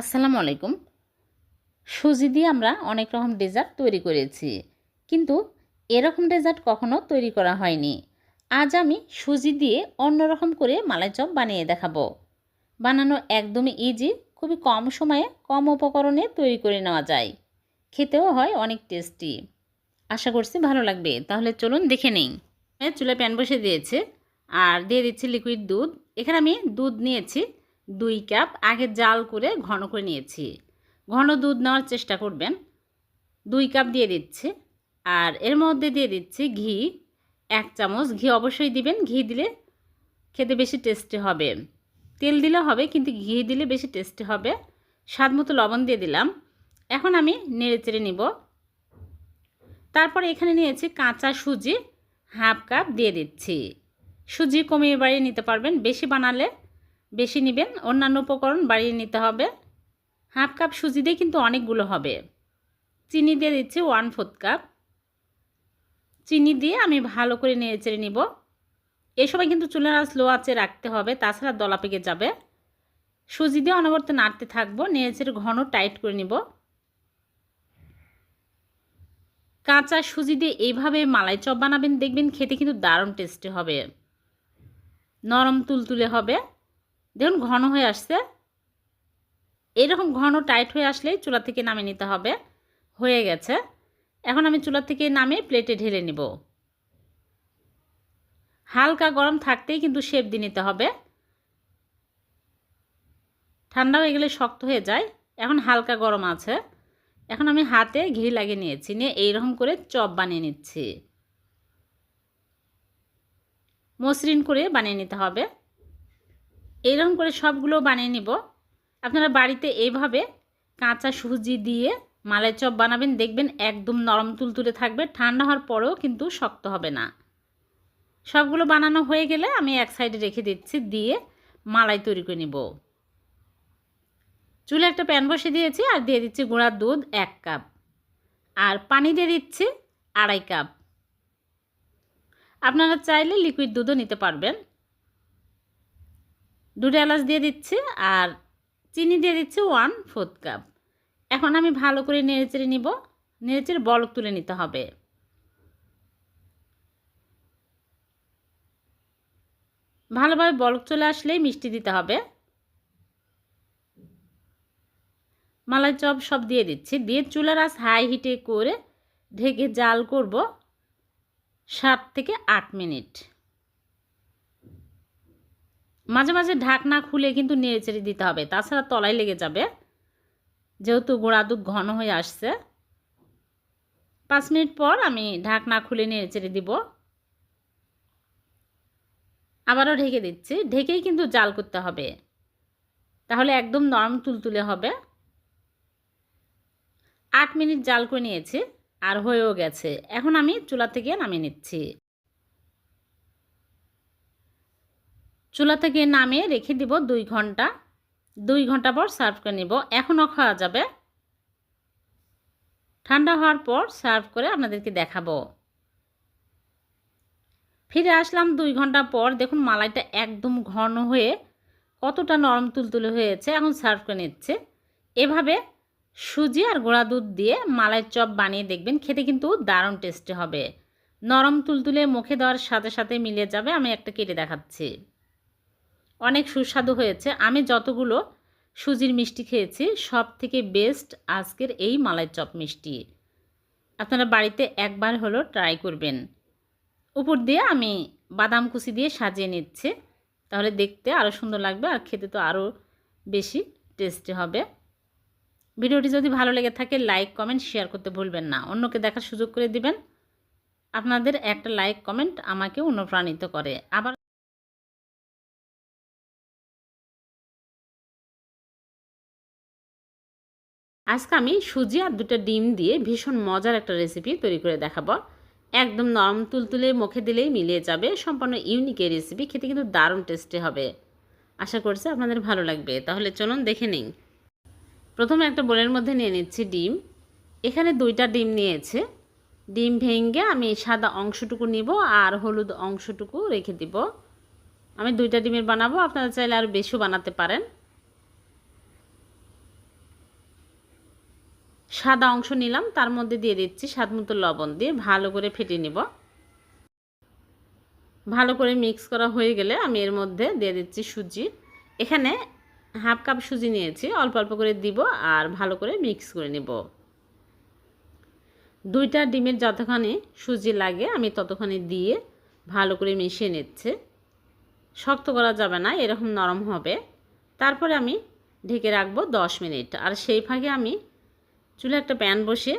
আসসালামু আলাইকুম। সুজি দিয়ে আমরা অনেক রকম ডেজার্ট তৈরি করেছি, কিন্তু এরকম ডেজার্ট কখনো তৈরি করা হয়নি। আজ আমি সুজি দিয়ে অন্যরকম করে মালাই চপ বানিয়ে দেখাবো। বানানো একদমই ইজি খুবই কম সময়ে কম উপকরণে তৈরি করে নেওয়া যায়। খেতেও হয় অনেক টেস্টি আশা করছি ভালো লাগবে। তাহলে চলুন দেখে নিই। চুলায় প্যান বসে দিয়েছে। আর দিয়ে দিচ্ছি লিকুইড দুধ। এখানে আমি দুধ নিয়েছি। দুই কাপ আগে জাল করে ঘন করে নিয়েছি। ঘন দুধ নেওয়ার চেষ্টা করবেন। দুই কাপ দিয়ে দিচ্ছি। আর এর মধ্যে দিয়ে দিচ্ছি ঘি। এক চামচ ঘি অবশ্যই দিবেন। ঘি দিলে খেতে বেশি টেস্টি হবে। তেল দিলে হবে, কিন্তু ঘি দিলে বেশি টেস্টি হবে। স্বাদ মতো লবণ দিয়ে দিলাম। এখন আমি নেড়ে চেড়ে নিব। তারপরে এখানে নিয়েছি কাঁচা সুজি। হাফ কাপ দিয়ে দিচ্ছি। সুজি কমিয়ে বাড়িয়ে নিতে পারবেন। বেশি বানালে বেশি নেবেন, অন্যান্য উপকরণ বাড়িয়ে নিতে হবে। হাফ কাপ সুজি দিয়ে কিন্তু অনেকগুলো হবে। চিনি দিয়ে দিচ্ছি ওয়ান ফোর্থ কাপ। চিনি দিয়ে আমি ভালো করে নেড়ে চেড়ে নিব। এই সময় কিন্তু চুলের আঁচ লো আঁচে রাখতে হবে, তাছাড়া দলা পেকে যাবে। সুজি দিয়ে অনবরত নাড়তে থাকব নেড়ে চেড়ে ঘন টাইট করে নিব। কাঁচা সুজি দিয়ে এইভাবে মালাই চপ বানাবেন, দেখবেন খেতে কিন্তু দারুণ টেস্টি হবে। নরম তুলতুলে হবে। দেখুন ঘন হয়ে আসছে। এরকম ঘন টাইট হয়ে আসলেই চুলা থেকে নামিয়ে নিতে হবে। হয়ে গেছে। এখন আমি চুলা থেকে নামিয়ে প্লেটে ঢেলে নিব। হালকা গরম থাকতেই কিন্তু শেপ দিয়ে নিতে হবে। ঠান্ডা হয়ে গেলে শক্ত হয়ে যায়। এখন হালকা গরম আছে। এখন আমি হাতে ঘি লাগিয়ে নিয়েছি। নিয়ে এইরকম করে চপ বানিয়ে নিচ্ছি। মসৃণ করে বানিয়ে নিতে হবে। এইরকম করে সবগুলো বানিয়ে নিব। আপনারা বাড়িতে এইভাবে কাঁচা সুজি দিয়ে মালাই চপ বানাবেন, দেখবেন একদম নরম তুলতুলে থাকবে। ঠান্ডা হওয়ার পরেও কিন্তু শক্ত হবে না। সবগুলো বানানো হয়ে গেলে আমি এক সাইডে রেখে দিচ্ছি, দিয়ে মালাই তৈরি করে নিব। চুলে একটা প্যান বসে দিয়েছি আর দিয়ে দিচ্ছি গুঁড়ার দুধ এক কাপ। আর পানি দিয়ে দিচ্ছি আড়াই কাপ। আপনারা চাইলে লিকুইড দুধও নিতে পারবেন। দুটো এলাচ দিয়ে দিচ্ছি আর চিনি দিয়ে দিচ্ছি ওয়ান ফোর্থ কাপ এখন আমি ভালো করে নেড়েচেড়ে নিব। নেড়েচেড়ে বলক তুলে নিতে হবে। ভালোভাবে বলক চলে আসলেই মিষ্টি দিতে হবে। মালাই চপ সব দিয়ে দিচ্ছি। দিয়ে চুলার আস হাই হিটে করে ঢেকে জাল করব সাত থেকে আট মিনিট। মাঝে মাঝে ঢাকনা খুলে কিন্তু নেড়ে চেড়ে দিতে হবে। তাছাড়া তলায় লেগে যাবে। যেহেতু গোড়া দুধ ঘন হয়ে আসছে। পাঁচ মিনিট পর আমি ঢাকনা খুলে নেড়ে চেড়ে দিব। আবারও ঢেকে দিচ্ছি। ঢেকেই কিন্তু জাল করতে হবে। তাহলে একদম নরম তুলতুলে হবে। আট মিনিট জাল করে নিয়েছি। আর হয়েও গেছে। এখন আমি চুলা থেকে নামিয়ে নিচ্ছি। চুলা থেকে নামিয়ে রেখে দিব দুই ঘণ্টা। দুই ঘণ্টা পর সার্ভ করে নিব। এখনও খাওয়া যাবে। ঠান্ডা হওয়ার পর সার্ভ করে আপনাদেরকে দেখাবো। ফিরে আসলাম দুই ঘণ্টা পর। দেখুন মালাইটা একদম ঘন হয়ে কতটা নরম তুলতুলে হয়েছে। এখন সার্ভ করে নিচ্ছে। এভাবে সুজি আর গোড়া দুধ দিয়ে মালাই চপ বানিয়ে দেখবেন। খেতে কিন্তু দারুণ টেস্টি হবে। নরম তুলতুলে মুখে দেওয়ার সাথে সাথে মিলে যাবে। আমি একটা কেটে দেখাচ্ছি। অনেক সুস্বাদু হয়েছে। আমি যতগুলো সুজির মিষ্টি খেয়েছি সব থেকে বেস্ট আজকের এই মালাই চপ মিষ্টি। আপনারা বাড়িতে একবার হলো ট্রাই করবেন। উপর দিয়ে আমি বাদাম কুচি দিয়ে সাজিয়ে নিচ্ছি। তাহলে দেখতে আরও সুন্দর লাগবে আর খেতে তো আরও বেশি টেস্টি হবে। ভিডিওটি যদি ভালো লেগে থাকে লাইক কমেন্ট শেয়ার করতে ভুলবেন না। অন্যকে দেখার সুযোগ করে দিবেন। আপনাদের একটা লাইক কমেন্ট আমাকে অনুপ্রাণিত করে। আবার আজকে আমি সুজি আর দুটো ডিম দিয়ে ভীষণ মজার একটা রেসিপি তৈরি করে দেখাবো। একদম নরম তুলতুলে মুখে দিলেই মিলিয়ে যাবে, সম্পূর্ণ ইউনিক এই রেসিপি খেতে কিন্তু দারুণ টেস্টি হবে। আশা করছি আপনাদের ভালো লাগবে। তাহলে চলুন দেখে নিন প্রথমে একটা বোলের মধ্যে নিয়ে নিচ্ছি ডিম। এখানে দুইটা ডিম নিয়েছে। ডিম ভেঙে আমি সাদা অংশটুকু নিব আর হলুদ অংশটুকু রেখে দিব। আমি দুইটা ডিমের বানাবো, আপনারা চাইলে আরও বেশিও বানাতে পারেন। সাদা অংশ নিলাম, তার মধ্যে দিয়ে দিচ্ছি স্বাদ মতো লবণ দিয়ে ভালো করে ফেটে নিব। ভালো করে মিক্স করা হয়ে গেলে আমি এর মধ্যে দিয়ে দিচ্ছি সুজি। এখানে হাফ কাপ সুজি নিয়েছি, অল্প অল্প করে দিব আর ভালো করে মিক্স করে নেব। দুইটা ডিমের যতখানি সুজি লাগে, আমি ততখানি দিয়ে ভালো করে মিশিয়ে নিচ্ছে। শক্ত করা যাবে না, এরকম নরম হবে। তারপরে আমি ঢেকে রাখব দশ মিনিট। আর সেই ফাঁকে আমি চুলে একটা প্যান বসিয়ে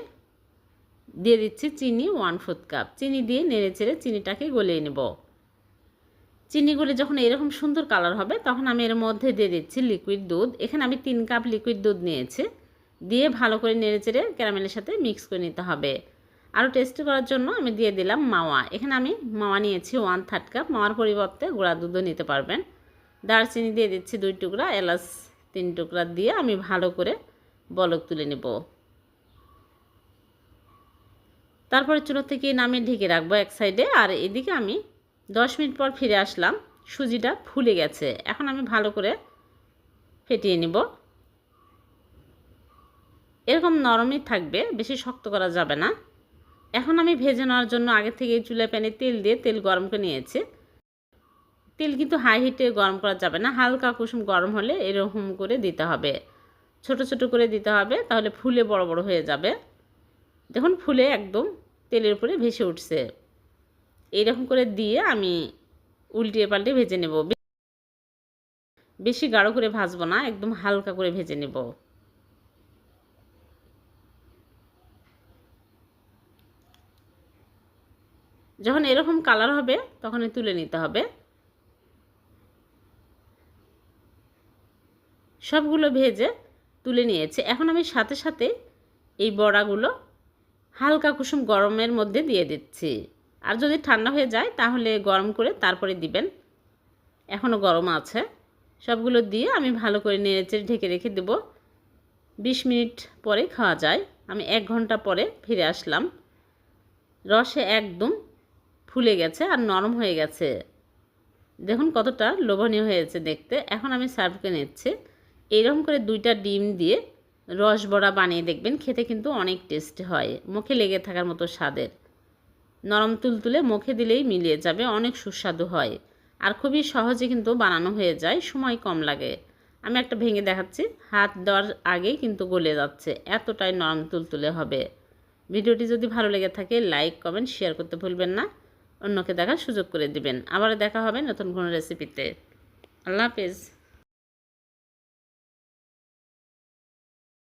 দিয়ে দিচ্ছি চিনি ওয়ান ফোর্থ কাপ চিনি দিয়ে নেড়ে চেড়ে চিনিটাকে গলিয়ে নেব। চিনিগুলি যখন এরকম সুন্দর কালার হবে, তখন আমি এর মধ্যে দিয়ে দিচ্ছি লিকুইড দুধ। এখানে আমি তিন কাপ লিকুইড দুধ নিয়েছি। দিয়ে ভালো করে নেড়ে চেড়ে ক্যারামেলের সাথে মিক্স করে নিতে হবে। আরও টেস্টি করার জন্য আমি দিয়ে দিলাম মাওয়া। এখানে আমি মাওয়া নিয়েছি ওয়ান থার্ড কাপ মাওয়ার পরিবর্তে গুঁড়া দুধও নিতে পারবেন। দারচিনি দিয়ে দিচ্ছি দুই টুকরা। এলাচ তিন টুকরা দিয়ে আমি ভালো করে বলক তুলে নেব। তারপরে চুলো থেকে নামিয়ে ঢেকে রাখব এক সাইডে। আর এদিকে আমি দশ মিনিট পর ফিরে আসলাম। সুজিটা ফুলে গেছে। এখন আমি ভালো করে ফেটিয়ে নিব। এরকম নরমই থাকবে, বেশি শক্ত করা যাবে না। এখন আমি ভেজে নেওয়ার জন্য আগে থেকে চুলা প্যানে তেল দিয়ে তেল গরম করে নিয়েছি। তেল কিন্তু হাই হিটে গরম করা যাবে না। হালকা কুসুম গরম হলে এরকম করে দিতে হবে। ছোট ছোট করে দিতে হবে, তাহলে ফুলে বড় বড় হয়ে যাবে। দেখুন ফুলে একদম তেলের উপরে ভেসে উঠছে। এইরকম করে দিয়ে আমি উল্টিয়ে পাল্টে ভেজে নেব। বেশি গাঢ় করে ভাজবো না, একদম হালকা করে ভেজে নেব। যখন এরকম কালার হবে, তখন তুলে নিতে হবে। সবগুলো ভেজে তুলে নিয়েছে। এখন আমি সাথে সাথে এই বড়াগুলো হালকা কুসুম গরমের মধ্যে দিয়ে দিচ্ছি। আর যদি ঠান্ডা হয়ে যায়, তাহলে গরম করে তারপরে দিবেন। এখনও গরম আছে। সবগুলো দিয়ে আমি ভালো করে নেড়েচেড়ে ঢেকে রেখে দেব। বিশ মিনিট পরে খাওয়া যায়। আমি এক ঘণ্টা পরে ফিরে আসলাম। রসে একদম ফুলে গেছে আর নরম হয়ে গেছে। দেখুন কতটা লোভনীয় হয়েছে দেখতে। এখন আমি সার্ভ করে নিচ্ছি। এইরকম করে দুইটা ডিম দিয়ে রস বড়া বানিয়ে দেখবেন, খেতে কিন্তু অনেক টেস্ট হয়। মুখে লেগে থাকার মতো স্বাদের। নরম তুলতুলে মুখে দিলেই মিলিয়ে যাবে, অনেক সুস্বাদু হয়। আর খুবই সহজে কিন্তু বানানো হয়ে যায়, সময় কম লাগে। আমি একটা ভেঙে দেখাচ্ছি, হাত দেওয়ার আগেই কিন্তু গলে যাচ্ছে, এতটাই নরম তুলতুলে হবে। ভিডিওটি যদি ভালো লেগে থাকে, লাইক, কমেন্ট, শেয়ার করতে ভুলবেন না। অন্যকে দেখার সুযোগ করে দিবেন। আবার দেখা হবে নতুন কোনো রেসিপিতে আল্লাহ হাফেজ।